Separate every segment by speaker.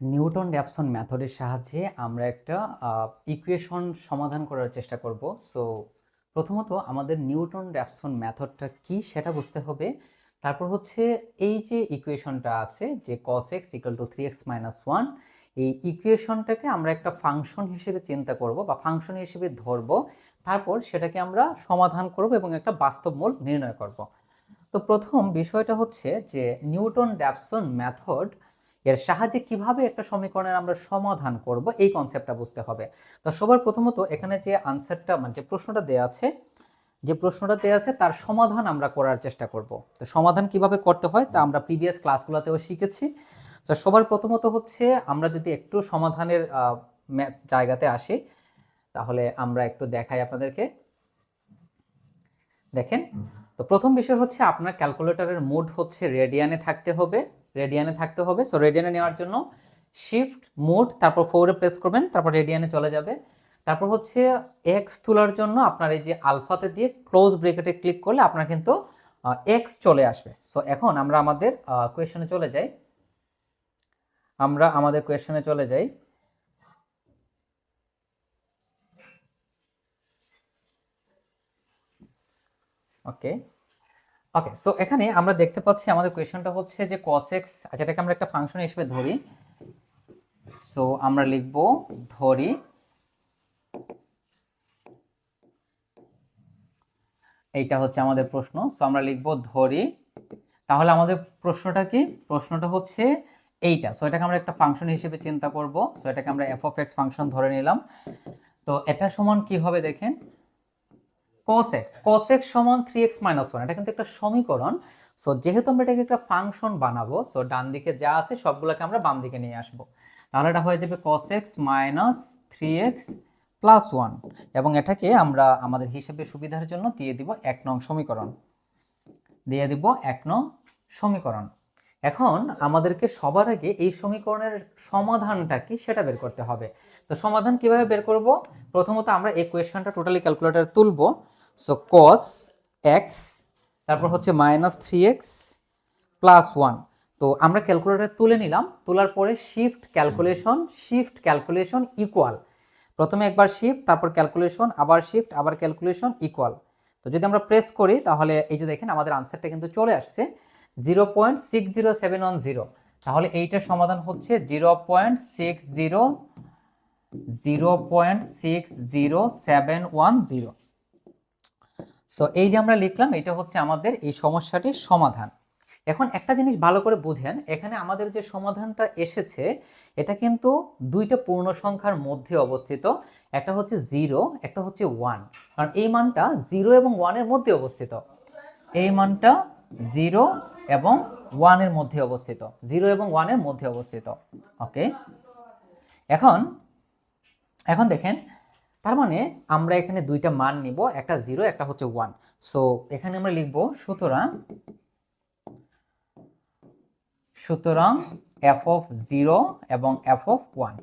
Speaker 1: Newton Raphson মেথডের সাহায্যে আমরা একটা ইকুয়েশন সমাধান করার চেষ্টা করব। সো প্রথমত আমাদের নিউটন র্যাপসন মেথডটা কি সেটা বুঝতে হবে। তারপর হচ্ছে এই যে ইকুয়েশনটা আছে, যে cos x equal to three x minus one এই ইকুয়েশনটাকে আমরা একটা ফাংশন হিসেবে চিন্তা করব বা ফাংশন হিসেবে ধরব। তারপর সেটাকে আমরা সমাধান করব এবং একটা বাস্তব মূল নির্ণয় করব। তো প্রথম বিষয়টা হচ্ছে যে নিউটন র্যাপসন মেথড এর সাহায্যে কীভাবে একটা সমীকরণের আমরা সমাধান করব, এই কনসেপ্টটা বুঝতে হবে। তো সবার প্রথমত এখানে যে আনসারটা মানে যে প্রশ্নটা দেওয়া আছে, যে প্রশ্নটা দেওয়া আছে, তার সমাধান আমরা করার চেষ্টা করব। তো সমাধান কীভাবে করতে হয়, তা আমরা প্রিভিয়াস ক্লাসগুলোতেও শিখেছি। তো সবার প্রথমত হচ্ছে, আমরা যদি একটু সমাধানের জায়গাতে আসি, তাহলে আমরা একটু দেখাই আপনাদেরকে। দেখেন, তো প্রথম বিষয় হচ্ছে আপনার ক্যালকুলেটরের মোড হচ্ছে রেডিয়ানে থাকতে হবে। রেডিয়ানে থাকতে হবে। সো রেডিয়ানে নেওয়ার জন্য শিফট মোড তারপর ফোরে প্রেস করবেন, তারপর রেডিয়ানে চলে যাবে। তারপর হচ্ছে এক্স তোলার জন্য আপনার এই যে আলফাতে দিয়ে ক্লোজ ব্রেকেটে ক্লিক করলে আপনার কিন্তু এক্স চলে আসবে। সো এখন আমরা আমাদের কোয়েশনে চলে যাই। আমরা আমাদের কোয়েশনে চলে যাই। ওকে ওকে সো এখানে আমরা দেখতে পাচ্ছি আমাদের কোয়েশনটা হচ্ছে যে cos x এটাকে আমরা একটা ফাংশন হিসেবে ধরি। সো আমরা লিখব ধরি এইটা হচ্ছে আমাদের প্রশ্ন। সো আমরা লিখব ধরি। তাহলে আমাদের প্রশ্নটা কি? প্রশ্নটা হচ্ছে এইটা। সো এটাকে আমরা একটা ফাংশন হিসেবে চিন্তা করব। সো এটাকে আমরা এফ অফ এক্স ফাংশন ধরে নিলাম। তো এটা সমান কি হবে দেখেন? Cos x cos x সমান 3x মাইনাস ওয়ান এটা কিন্তু একটা সমীকরণ। সো যেহেতু আমরা এটাকে একটা ফাংশন বানাবো সো ডান দিকে যা আছে সবগুলোকে আমরা বাম দিকে নিয়ে আসব। তাহলে এটা হয়ে যাবে cos x minus three x plus one এবং এটাকে আমরা আমাদের হিসেবে সুবিধার জন্য দিয়ে দিব এক নং সমীকরণ। দিয়ে দিব এক নং সমীকরণ। এখন আমাদেরকে সবার আগে এই সমীকরণের সমাধানটা কি সেটা বের করতে হবে। তো সমাধান কীভাবে বের করব? প্রথমত আমরা এই কোয়েশনটা টোটালি ক্যালকুলেটর তুলব। সো cos এক্স তারপর হচ্ছে minus three x plus one তো আমরা ক্যালকুলেটর তুলে নিলাম, তোলার পরে shift calculation shift calculation equal প্রথমে একবার শিফট তারপর ক্যালকুলেশন আবার শিফট আবার ক্যালকুলেশন ইকুয়াল তো যদি আমরা প্রেস করি, তাহলে এই যে দেখেন, আমাদের আনসারটা কিন্তু চলে আসছে zero point six zero seven one zero তাহলে এইটার সমাধান হচ্ছে zero point six zero zero point six zero seven one zero so এই যে আমরা লিখলাম, এটা হচ্ছে আমাদের এই সমস্যাটির সমাধান। এখন একটা জিনিস ভালো করে বুঝেন, এখানে আমাদের যে সমাধানটা এসেছে, এটা কিন্তু দুইটা পূর্ণ সংখ্যার মধ্যে অবস্থিত। একটা হচ্ছে জিরো, একটা হচ্ছে ওয়ান। কারণ এই মানটা জিরো এবং ওয়ানের মধ্যে অবস্থিত। এই মানটা জিরো এবং ওয়ানের মধ্যে অবস্থিত। জিরো এবং ওয়ানের মধ্যে অবস্থিত। ওকে এখন এখন দেখেন তার মানে আমরা এখানে দুইটা মান নিব, একটা জিরো একটা হচ্ছে ওয়ান সো এখানে আমরা লিখব, সুতরাং সুতরাং এফ অফ জিরো এবং এফ অফ ওয়ান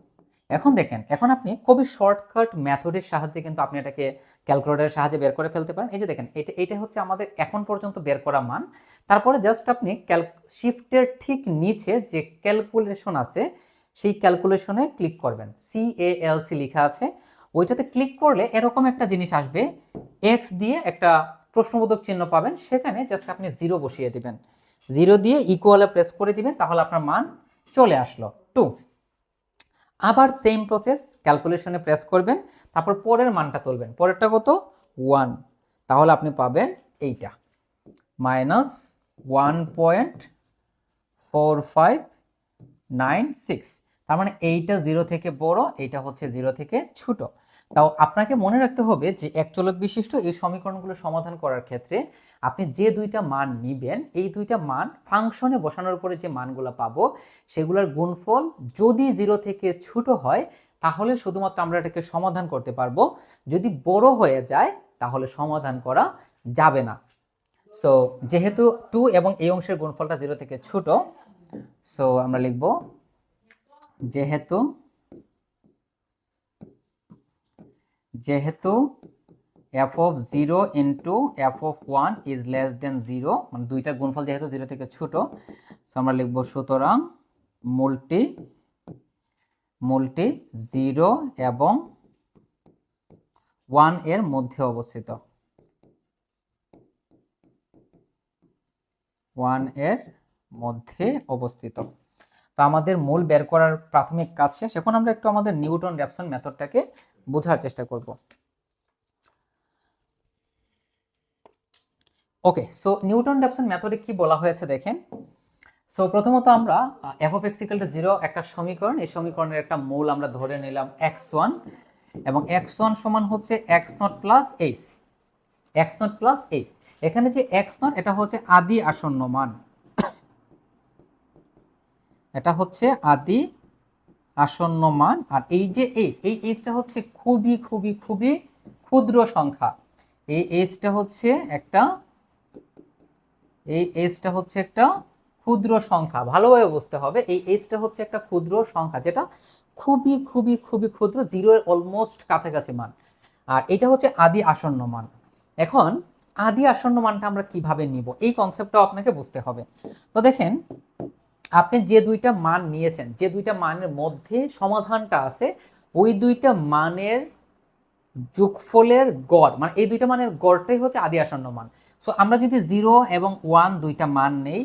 Speaker 1: এখন দেখেন, এখন আপনি খুবই শর্টকাট মেথডের সাহায্যে কিন্তু আপনি এটাকে ক্যালকুলেটরের সাহায্যে বের করে ফেলতে পারেন। এই যে দেখেন, এটা এটা হচ্ছে আমাদের এখন পর্যন্ত বের করা মান। তারপরে জাস্ট আপনি ক্যাল শিফটের ঠিক নিচে যে ক্যালকুলেশন আছে, সেই ক্যালকুলেশনে ক্লিক করবেন। সি এ এল সি লেখা আছে। ওইটাতে ক্লিক করলে এরকম একটা জিনিস আসবে। এক্স দিয়ে একটা প্রশ্নবোধক চিহ্ন পাবেন, সেখানে জাস্ট আপনি জিরো বসিয়ে দিবেন। জিরো দিয়ে ইকুয়ালে প্রেস করে দিবেন, তাহলে আপনার মান চলে আসলো। টু আবার সেম প্রসেস ক্যালকুলেশনে প্রেস করবেন, তারপর পরের মানটা তুলবেন। পরেরটা কত? ওয়ান তাহলে আপনি পাবেন এইটা। Minus one point four five nine six তার মানে এইটা জিরো থেকে বড়, এইটা হচ্ছে জিরো থেকে ছোট। তাও আপনাকে মনে রাখতে হবে যে এক চলক বিশিষ্ট এই সমীকরণগুলো সমাধান করার ক্ষেত্রে আপনি যে দুইটা মান নিবেন, এই দুইটা মান ফাংশনে বসানোর পরে যে মানগুলো পাবো, সেগুলোর গুণফল যদি জিরো থেকে ছোট হয়, তাহলে শুধুমাত্র আমরা এটাকে সমাধান করতে পারব। যদি বড় হয়ে যায়, তাহলে সমাধান করা যাবে না। সো যেহেতু টু এবং এই অংশের গুণফলটা জিরো থেকে ছোট সো আমরা লিখব যেহেতু যেহেতু F of zero into F of one is less than zero মানে দুইটা গুণফল যেহেতু জিরো থেকে ছোট আমরা লিখব সুতরাং মূলটি মূলটি জিরো এবং ওয়ানের মধ্যে অবস্থিত। ওয়ানের মধ্যে অবস্থিত। তো আমাদের মূল বের করার প্রাথমিক কাজ শেষ। এখন আমরা একটু আমাদের নিউটন র্যাপসন মেথডটাকে বোঝার চেষ্টা করব। ওকে সো নিউটন র্যাপসন মেথডে কি বলা হয়েছে দেখেন। সো প্রথমত আমরা F of x equal to zero একটা সমীকরণ, এই সমীকরণের একটা মূল আমরা ধরে নিলাম এক্স ওয়ান এবং এক্স ওয়ান সমান হচ্ছে x naught plus H x naught plus H এখানে যে এক্স নট, এটা হচ্ছে আদি আসন্ন মান। এটা হচ্ছে আদি আসন্ন মান। আর এই যে এইচ এই এইচটা হচ্ছে খুবই খুবই খুবই ক্ষুদ্র সংখ্যা। এই এইচটা হচ্ছে একটা, এই এইচটা হচ্ছে একটা ক্ষুদ্র সংখ্যা। ভালোভাবে বুঝতে হবে, এই এইচটা হচ্ছে একটা ক্ষুদ্র সংখ্যা, যেটা খুবই খুবই খুবই ক্ষুদ্র জিরো এর অলমোস্ট কাছাকাছি মান। আর এটা হচ্ছে আদি আসন্ন মান। এখন, আদি আসন্ন মানটা আমরা কীভাবে নিব? এই কনসেপ্টটাও আপনাকে বুঝতে হবে। তো দেখেন আপনি যে দুইটা মান নিয়েছেন, যে দুইটা মানের মধ্যে সমাধানটা আছে, ওই দুইটা মানের যোগফলের গড় মানে এই দুইটা মানের গড়টাই হচ্ছে আদি আসন্ন মান। সো আমরা যদি জিরো এবং ওয়ান দুইটা মান নেই,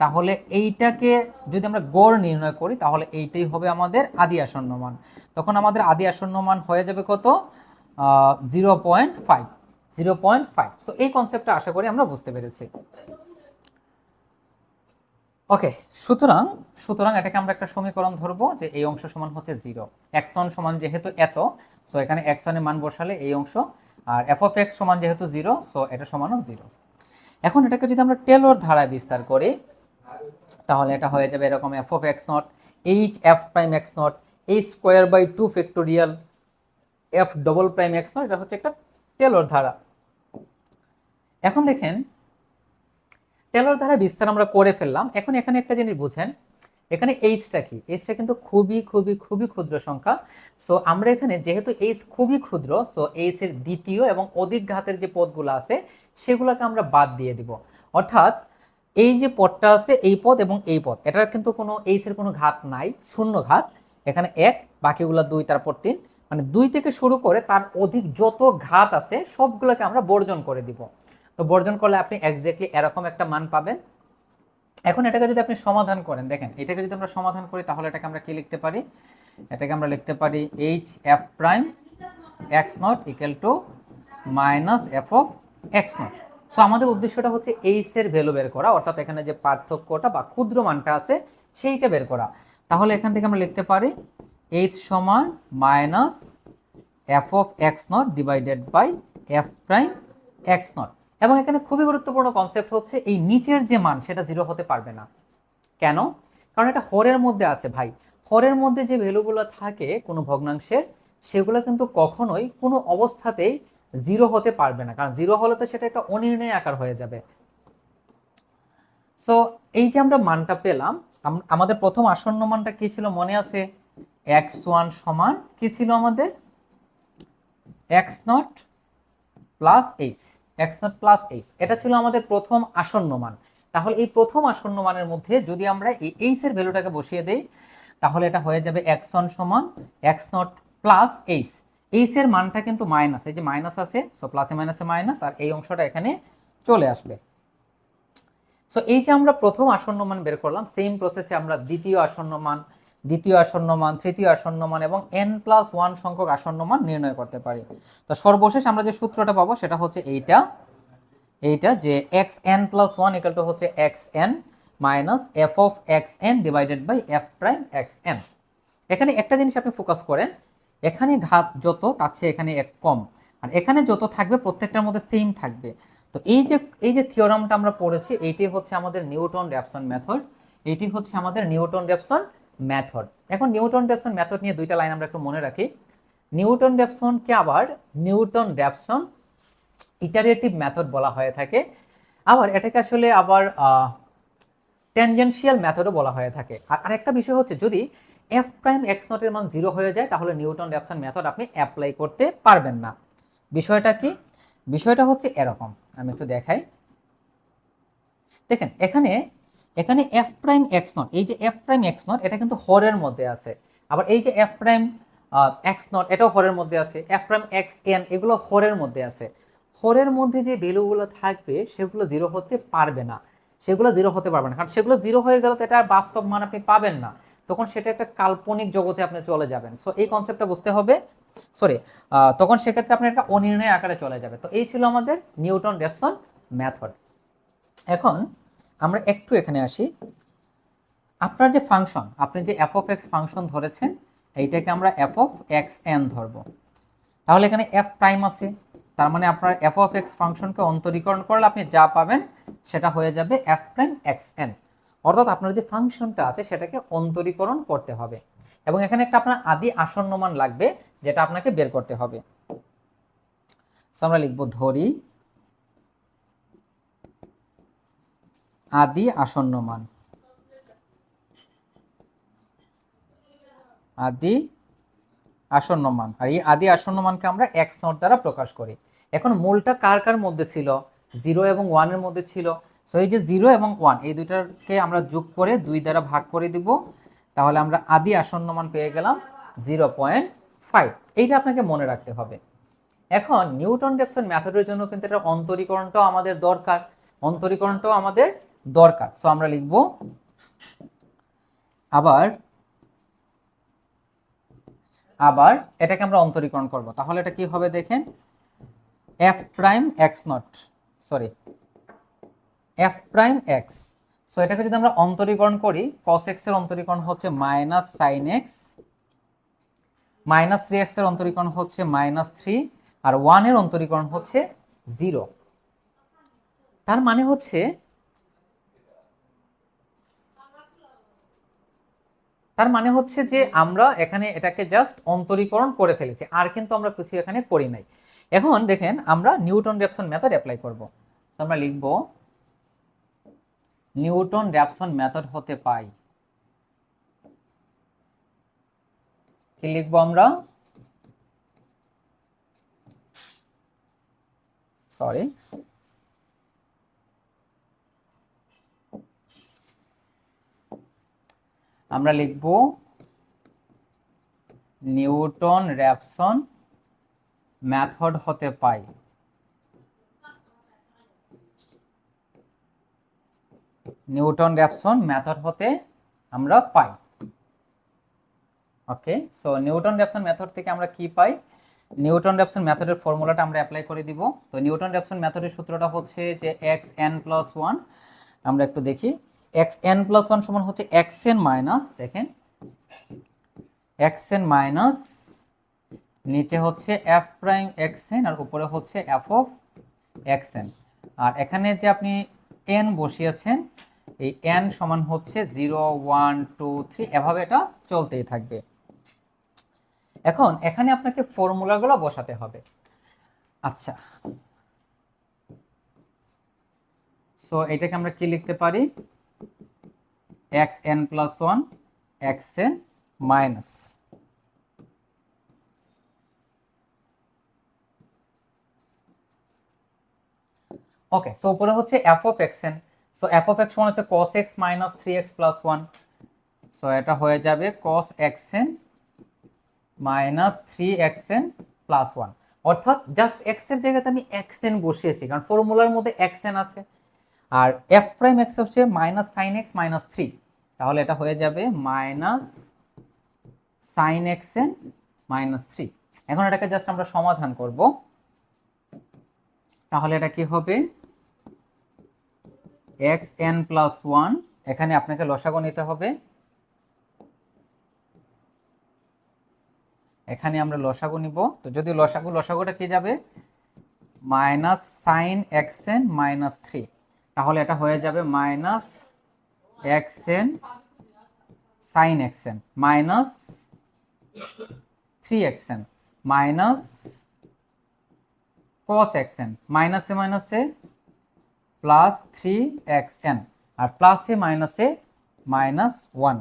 Speaker 1: তাহলে এইটাকে যদি আমরা গড় নির্ণয় করি, তাহলে এইটাই হবে আমাদের আদি আসন্ন মান। তখন আমাদের আদি আসন্ন মান হয়ে যাবে কত? Zero point five, zero point five. So এই কনসেপ্টটা আশা করি আমরা বুঝতে পেরেছি। ওকে সুতরাং সুতরাং এটাকে আমরা একটা সমীকরণ ধরবো যে এই অংশ সমান হচ্ছে জিরো। ওয়ান সমান যেহেতু এত সো এখানে ওয়ানের মান বসালে এই অংশ, আর এফ অফ এক্স সমান যেহেতু জিরো সো এটা সমানও জিরো। এখন এটাকে যদি আমরা টেলর ধারায় বিস্তার করি, তাহলে এটা হয়ে যাবে এরকম F of x naught H F prime x naught H square by two factorial F double prime x naught এটা হচ্ছে একটা টেলর ধারা। এখন দেখেন টেলর ধারা বিস্তার আমরা করে ফেললাম। এখন এখানে একটা জিনিস বুঝেন, এখানে এইচটা কি? এইচটা কিন্তু খুবই খুবই খুবই ক্ষুদ্র সংখ্যা। সো আমরা এখানে যেহেতু এইচ খুবই ক্ষুদ্র সো এইচ এর দ্বিতীয় এবং অধিক ঘাতের যে পদগুলো আছে, সেগুলোকে আমরা বাদ দিয়ে দিব। অর্থাৎ, এই যে পদটা আছে, এই পদ এবং এই পদ, এটার কিন্তু কোনো এইচ এর কোনো ঘাত নাই, শূন্য ঘাত। এখানে এক, বাকিগুলো দুই, তারপর তিন। মানে দুই থেকে শুরু করে তার অধিক যত ঘাত আছে, সবগুলোকে আমরা বর্জন করে দিব। তো বর্জন করলে আপনি এক্স্যাক্টলি এরকম একটা মান পাবেন। এখন এটাকে যদি আপনি সমাধান করেন, দেখেন, এটাকে যদি আমরা সমাধান করি, তাহলে এটাকে আমরা কি লিখতে পারি? এটাকে আমরা লিখতে পারি H F prime x naught equal to minus F of x naught so আমাদের উদ্দেশ্যটা হচ্ছে এইচ এর ভ্যালু বের করা, অর্থাৎ এখানে যে পার্থক্যটা বা ক্ষুদ্র মানটা আছে, সেইটা বের করা। তাহলে এখান থেকে আমরা লিখতে পারি এইচ সমান minus F of x naught divided by F prime x naught এবং এখানে খুবই গুরুত্বপূর্ণ কনসেপ্ট হচ্ছে এই নিচের যে মান, সেটা জিরো হতে পারবে না। কেন? কারণ এটা হরের মধ্যে আছে ভাই। হরের মধ্যে যে ভ্যালুগুলো থাকে কোনো ভগ্নাংশের, সেগুলো কিন্তু কখনোই কোনো অবস্থাতেই জিরো হতে পারবে না। কারণ জিরো হলে তো সেটা একটা অনির্ণয় আকার হয়ে যাবে। সো এই যে আমরা মানটা পেলাম, আম- আমাদের প্রথম আসন্ন মানটা কি ছিল মনে আছে? এক্স ওয়ান সমান কি ছিল আমাদের? X naught plus H x naught plus H এটা ছিল আমাদের প্রথম আসন্ন মান তাহলে এই প্রথম আসন্ন মানের মধ্যে যদি আমরা এই এইচ এর ভ্যালুটাকে বসিয়ে দেই, তাহলে এটা হয়ে যাবে এক্স ওয়ান সমান x naught plus H H এর মানটা কিন্তু মাইনাস এই যে মাইনাস আছে সো প্লাসে মাইনাসে মাইনাস আর এই অংশটা এখানে চলে আসবে। সো এই যে আমরা প্রথম আসন্ন মান বের করলাম সেম প্রসেসে আমরা দ্বিতীয় আসন্ন মান দ্বিতীয় আসন্ন মান তৃতীয় আসন্ন মান এবং এন প্লাস ওয়ান সংখ্যক আসন্ন মান নির্ণয় করতে পারি। তো সর্বশেষ আমরা যে সূত্রটা পাবো সেটা হচ্ছে এইটা। এইটা যে x N plus one equal to হচ্ছে x N minus F of x N divided by F prime x N এখানে একটা জিনিস আপনি ফোকাস করেন, এখানে ঘাত যত, তার চেয়ে এখানে এক কম। আর এখানে যত থাকবে, প্রত্যেকটার মধ্যে সেম থাকবে। তো এই যে এই যে থিওরামটা আমরা পড়েছি, এইটি হচ্ছে আমাদের নিউটন র্যাপসন মেথড এইটি হচ্ছে আমাদের নিউটন র্যাপসন মেথড এখন নিউটন র্যাপসন মেথড নিয়ে দুইটা লাইন আমরা একটু মনে রাখি। নিউটন র্যাপসনকে আবার নিউটন র্যাপসন ইটারেটিভ মেথড বলা হয়ে থাকে। আবার এটাকে আসলে আবার ট্যানজেনশিয়াল মেথডও বলা হয়ে থাকে। আর আরেকটা বিষয় হচ্ছে যদি এফ প্রাইম এক্স নটের মান জিরো হয়ে যায়, তাহলে নিউটন র্যাপসন মেথড আপনি অ্যাপ্লাই করতে পারবেন না। বিষয়টা কি? বিষয়টা হচ্ছে এরকম। আমি একটু দেখাই। দেখেন, এখানে এখানে এফ প্রাইম এক্স নট এই যে এফ প্রাইম এক্স নট এটা কিন্তু হরের মধ্যে আছে। আবার এই যে এফ প্রাইম এক্স নট এটাও হরের মধ্যে আছে। এফ প্রাইম এক্স এন এগুলো হরের মধ্যে আছে। হরের মধ্যে যে ভ্যালুগুলো থাকবে, সেগুলো জিরো হতে পারবে না। সেগুলো জিরো হতে পারবে না। কারণ সেগুলো জিরো হয়ে গেলে তো এটা আর বাস্তব মান আপনি পাবেন না। তখন সেটা একটা কাল্পনিক জগতে আপনি চলে যাবেন। সো এই কনসেপ্টটা বুঝতে হবে। সরি তখন সেক্ষেত্রে আপনি একটা অনির্ণয় আকারে চলে যাবে। তো এই ছিল আমাদের নিউটন রেপসন মেথড এখন আমরা একটু এখানে আসি। আপনার যে ফাংশন আপনি যে এফ অফ এক্স ফাংশন ধরেছেন এইটাকে আমরা এফ অফ এক্স এন ধরবো। তাহলে এখানে এফ প্রাইম আছে তার মানে আপনার এফ অফ এক্স ফাংশনকে অন্তরীকরণ করলে আপনি যা পাবেন সেটা হয়ে যাবে এফ প্রাইম এক্স এন অর্থাৎ আপনার যে ফাংশনটা আছে সেটাকে অন্তরীকরণ করতে হবে। এবং এখানে একটা আপনার আদি আসন্ন মান লাগবে যেটা আপনাকে বের করতে হবে। So, আমরা লিখব ধরি আদি আসন্ন মান আদি আসন্ন মান আর এই আদি আসন্ন মানকে আমরা এক্স নট দ্বারা প্রকাশ করি। এখন মূলটা কার কার মধ্যে ছিল? জিরো এবং ওয়ানের মধ্যে ছিল। সো এই যে জিরো এবং ওয়ান এই দুইটাকে আমরা যোগ করে দুই দ্বারা ভাগ করে দিব। তাহলে আমরা আদি আসন্ন মান পেয়ে গেলাম জিরো পয়েন্ট ফাইভ এইটা আপনাকে মনে রাখতে হবে। এখন নিউটন ডেপসন ম্যাথডের জন্য কিন্তু এটা অন্তরীকরণটাও আমাদের দরকার। অন্তরীকরণটাও আমাদের দরকার। সো আমরা লিখব আবার আবার এটাকে আমরা অন্তরীকরণ করব। তাহলে এটা কি হবে দেখেন? F prime x naught sorry F prime x so এটাকে যদি আমরা অন্তরীকরণ করি কস এক্সের অন্তরীকরণ হচ্ছে minus sine x minus three এক্সের অন্তরীকরণ হচ্ছে মাইনাস থ্রি আর ওয়ানের অন্তরীকরণ হচ্ছে জিরো তার মানে হচ্ছে তার মানে হচ্ছে যে আমরা এখানে এটাকে জাস্ট অন্তরীকরণ করে ফেলেছি আর কিন্তু আমরা কিছু এখানে করি নাই। এখন দেখেন আমরা নিউটন র্যাপসন মেথড অ্যাপ্লাই করব। তো আমরা লিখব নিউটন র্যাপসন মেথড হতে পাই। কি লিখব আমরা? সরি আমরা লিখব নিউটন র্যাপসন মেথড হতে পাই। নিউটন র্যাপসন মেথড হতে আমরা পাই। Okay so Newton Raphson method থেকে আমরা কি পাই? নিউটন র্যাপসন মেথডের ফর্মুলাটা আমরা অ্যাপ্লাই করে দিব। তো নিউটন র্যাপসন মেথডের সূত্রটা হচ্ছে যে এক্স এন প্লাস ওয়ান আমরা একটু দেখি। এক্স এন প্লাস ওয়ান সমান হচ্ছে এক্স এন মাইনাস দেখেন এক্স এন মাইনাস নিচে হচ্ছে এফ প্রাইম এক্স এন আর উপরে হচ্ছে এফ অফ এক্স এন আর এখানে যে আপনি এন বসিয়েছেন, এই এন সমান হচ্ছে জিরো ওয়ান টু থ্রি এভাবে এটা চলতেই থাকবে। এখন এখানে আপনাকে ফর্মুলাগুলো বসাতে হবে। আচ্ছা সো এটাকে আমরা কি লিখতে পারি? X N plus one x N minus okay so উপরে হচ্ছে F of x N so F of x সমান হচ্ছে cos x minus three x plus one so এটা হয়ে যাবে cos x N minus three x N plus one অর্থাৎ just এক্সের জায়গাতে আমি এক্স এন বসিয়েছি, কারণ ফর্মুলার মধ্যে এক্স এন আছে। আর এফ প্রাইম এক্স হচ্ছে minus sine x minus three তাহলে এটা হয়ে যাবে minus sine x N minus three এখন এটাকে জাস্ট আমরা সমাধান করব। তাহলে এটা কি হবে? এক্স এন প্লাস ওয়ান এখানে আপনাকে লসাগু নিতে হবে। এখানে আমরা লসাগু নিব। তো যদি লসাগু, লসাগুটা কি যাবে? Minus sine x N minus three তাহলে এটা হয়ে যাবে minus x N sine x N minus three x N minus cos x N মাইনাসে মাইনাসে প্লাস থ্রি এক্স এন আর প্লাসে মাইনাসে মাইনাস ওয়ান।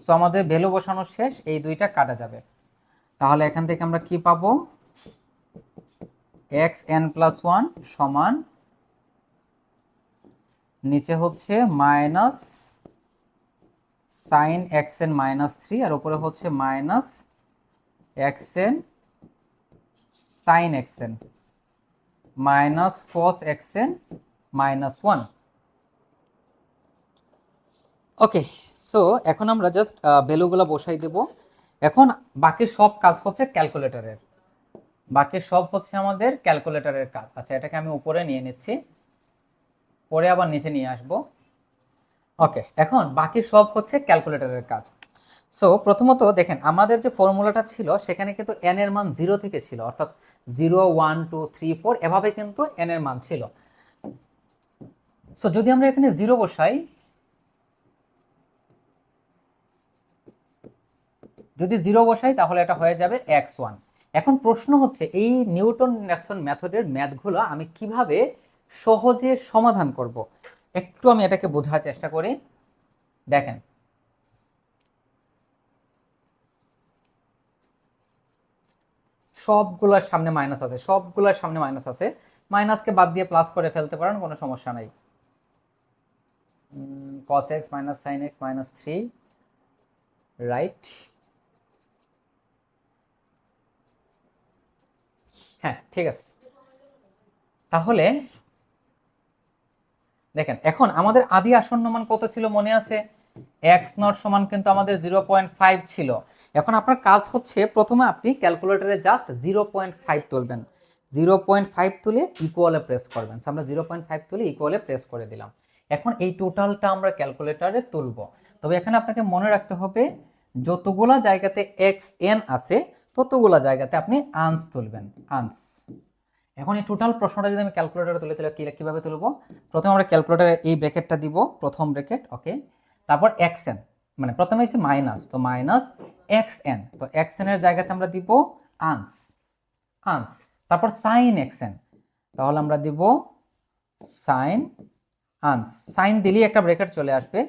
Speaker 1: সো আমাদের ভ্যালু বসানো শেষ, এই দুইটা কাটা যাবে। তাহলে এখান থেকে আমরা কি পাবো? এক্স এন প্লাস ওয়ান সমান নিচে হচ্ছে minus sine x N minus three, আর উপরে হচ্ছে minus x N sine x N minus cos x N minus one. Okay, so এখন আমরা জাস্ট ভ্যালুগুলো বসাই দেব। এখন বাকি সব কাজ হচ্ছে ক্যালকুলেটরের। বাকি সব হচ্ছে আমাদের ক্যালকুলেটরের কাজ। আচ্ছা এটাকে আমি উপরে নিয়ে নিচ্ছি। পরে আবার নিচে নিয়ে আসব। ওকে এখন বাকি সব হচ্ছে ক্যালকুলেটরের কাজ। সো প্রথমত দেখেন, আমাদের যে ফর্মুলাটা ছিল, সেখানে কিন্তু এন এর মান জিরো থেকে ছিল, অর্থাৎ zero one two three four এভাবে কিন্তু এন এর মান ছিল। সো যদি আমরা এখানে জিরো বসাই, যদি জিরো বসাই, তাহলে এটা হয়ে যাবে এক্স ওয়ান এখন প্রশ্ন হচ্ছে, এই নিউটন ন্যাকসন মেথডের ম্যাথগুলো আমি কীভাবে সহজে সমাধান করব। একটু আমি এটাকে বোঝার চেষ্টা করি। দেখেন। সবগুলোর সামনে মাইনাস আছে। সবগুলোর সামনে মাইনাস আছে। মাইনাসকে বাদ দিয়ে প্লাস করে ফেলতে পারেন, কোনো সমস্যা নাই। Cos x minus sine x minus three right হ্যাঁ ঠিক আছে। তাহলে দেখেন, এখন আমাদের আদি আসন্ন মান কত ছিল মনে আছে? এক্স নট সমান কিন্তু আমাদের জিরো পয়েন্ট ফাইভ ছিল। এখন আপনার কাজ হচ্ছে প্রথমে আপনি ক্যালকুলেটরে জাস্ট জিরো পয়েন্ট ফাইভ তুলবেন। জিরো পয়েন্ট ফাইভ তুলে ইকুয়ালে প্রেস করবেন। আমরা জিরো পয়েন্ট ফাইভ তুলে ইকুয়ালে প্রেস করে দিলাম। এখন এই টোটালটা আমরা ক্যালকুলেটরে তুলব। তবে এখানে আপনাকে মনে রাখতে হবে, যতগুলা জায়গাতে এক্স এন আছে, ততগুলা জায়গাতে আপনি আনস তুলবেন। আনস। এখন এই টোটাল প্রশ্নটা যদি আমি ক্যালকুলেটরে তুলে তুলে কীভাবে তুলব? প্রথমে আমরা ক্যালকুলেটরে এই ব্র্যাকেটটা দিব, প্রথম ব্র্যাকেট ওকে তারপর এক্স এন মানে প্রথমে হচ্ছে মাইনাস তো মাইনাস এক্স এন তো এক্স এন এর জায়গাতে আমরা দিব আনস আনস। তারপর সাইন এক্স এন তাহলে আমরা দিব সাইন আনস। সাইন দিলেই একটা ব্রেকেট চলে আসবে,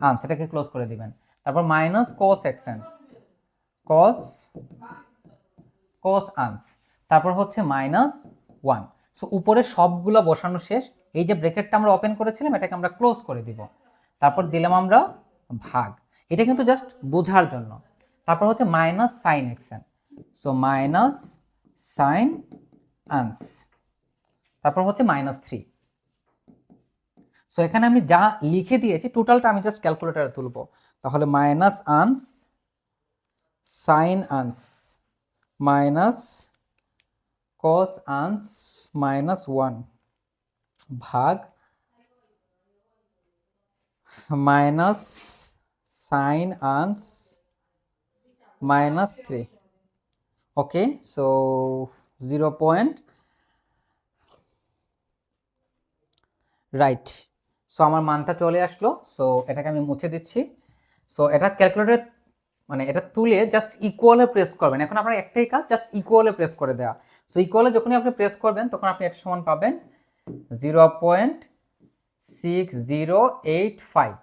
Speaker 1: আনস, এটাকে ক্লোজ করে দিবেন। তারপর minus cos X N cos cos আনস। তারপর হচ্ছে মাইনাস ওয়ান সো উপরে সবগুলো বসানো শেষ। এই যে ব্রেকেটটা আমরা ওপেন করেছিলাম, এটাকে আমরা ক্লোজ করে দিব। তারপর দিলাম আমরা ভাগ। এটা কিন্তু জাস্ট বোঝার জন্য। তারপর হচ্ছে minus sine x N so minus sine ans তারপর হচ্ছে মাইনাস থ্রি সো এখানে আমি যা লিখে দিয়েছি টোটালটা আমি জাস্ট ক্যালকুলেটারে তুলবো। তাহলে minus ans sine ans minus cos ans minus one ভাগ minus sine ans minus three okay so zero point right so আমার মানটা চলে আসলো। সো এটাকে আমি মুছে দিচ্ছি। সো এটা ক্যালকুলেটর মানে এটা তুলে জাস্ট ইকুয়ালে প্রেস করবেন। এখন আপনার একটাই কাজ জাস্ট ইকুয়ালে প্রেস করে দেওয়া সো ইকুয়ালে যখনই আপনি প্রেস করবেন, তখন আপনি এটা সমান পাবেন zero point six zero eight five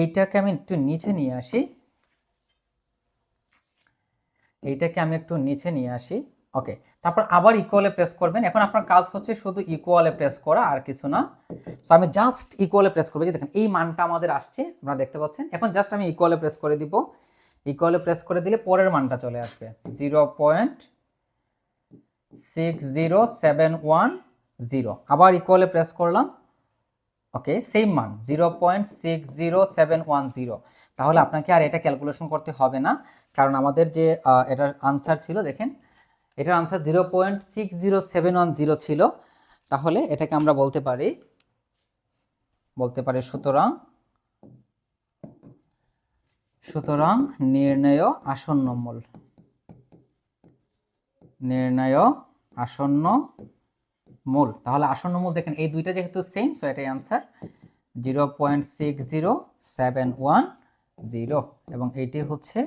Speaker 1: এইটাকে আমি একটু নিচে নিয়ে আসি। এইটাকে আমি একটু নিচে নিয়ে আসি। ওকে তারপর আবার ইকুয়ালে প্রেস করবেন। এখন আপনার কাজ হচ্ছে শুধু ইকুয়ালে প্রেস করা, আর কিছু না। সো আমি জাস্ট ইকুয়ালে প্রেস করব। যে দেখেন, এই মানটা আমাদের আসছে, আপনারা দেখতে পাচ্ছেন। এখন জাস্ট আমি ইকুয়ালে প্রেস করে দিব। ইকুয়ালে প্রেস করে দিলে পরের মানটা চলে আসবে। Zero point six zero seven one zero আবার ইকুয়ালে প্রেস করলাম। ওকে সেম মান zero point six zero seven one zero তাহলে আপনাকে আর এটা ক্যালকুলেশন করতে হবে না। কারণ আমাদের যে এটার আনসার ছিল, দেখেন, এটার answer zero point six zero seven one zero ছিল। তাহলে এটাকে আমরা বলতে পারি বলতে পারি সুতরাং সুতরাং নির্ণয় আসন্ন মূল। নির্ণয় আসন্ন মূল। তাহলে আসন্ন মূল দেখেন, এই দুইটা যেহেতু সেম সো এটাই answer zero point six zero seven one zero এবং এইটি হচ্ছে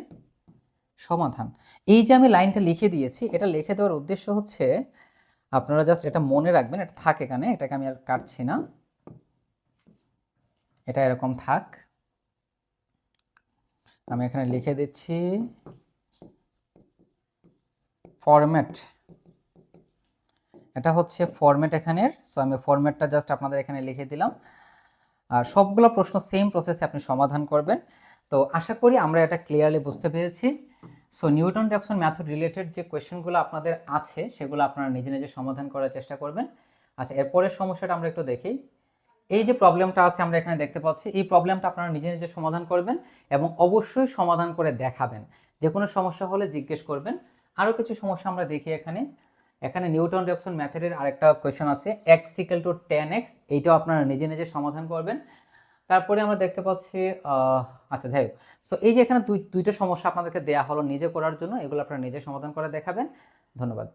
Speaker 1: সমাধান। এই যে আমি লাইনটা লিখে দিয়েছি, এটা লিখে দেওয়ার উদ্দেশ্য হচ্ছে, আপনারা জাস্ট এটা মনে রাখবেন, এটা থাক এখানে, এটাকে আমি আর কাটছি না। এটা এরকম থাক। আমি এখানে লিখে দিচ্ছি ফরম্যাট এটা হচ্ছে ফরম্যাট এখানের। সো আমি ফরম্যাটটা জাস্ট আপনাদের এখানে লিখে দিলাম। আর সবগুলো প্রশ্ন সেম প্রসেসে আপনি সমাধান করবেন। তো আশা করি আমরা এটা ক্লিয়ারলি বুঝতে পেরেছি। So Newton Raphson method related যে কোয়েশ্চেনগুলো আপনাদের আছে, সেগুলো আপনারা নিজে নিজে সমাধান করার চেষ্টা করবেন। আচ্ছা এরপরের সমস্যাটা আমরা একটু দেখি। এই যে প্রবলেমটা আছে আমরা এখানে দেখতে পাচ্ছি, এই প্রবলেমটা আপনারা নিজে নিজে সমাধান করবেন এবং অবশ্যই সমাধান করে দেখাবেন। যে কোনো সমস্যা হলে জিজ্ঞেস করবেন। আরও কিছু সমস্যা আমরা দেখি এখানে। এখানে নিউটন রেপসন মেথডের আরেকটা কোয়েশ্চেন আছে x equal to ten x এইটাও আপনারা নিজে নিজে সমাধান করবেন। তারপরে আমরা দেখতে পাচ্ছি আচ্ছা যাই সো এই যে এখানে দুই, দুইটা সমস্যা আপনাদেরকে দেয়া হলো নিজে করার জন্য, এগুলো আপনারা নিজে সমাধান করে দেখাবেন। ধন্যবাদ।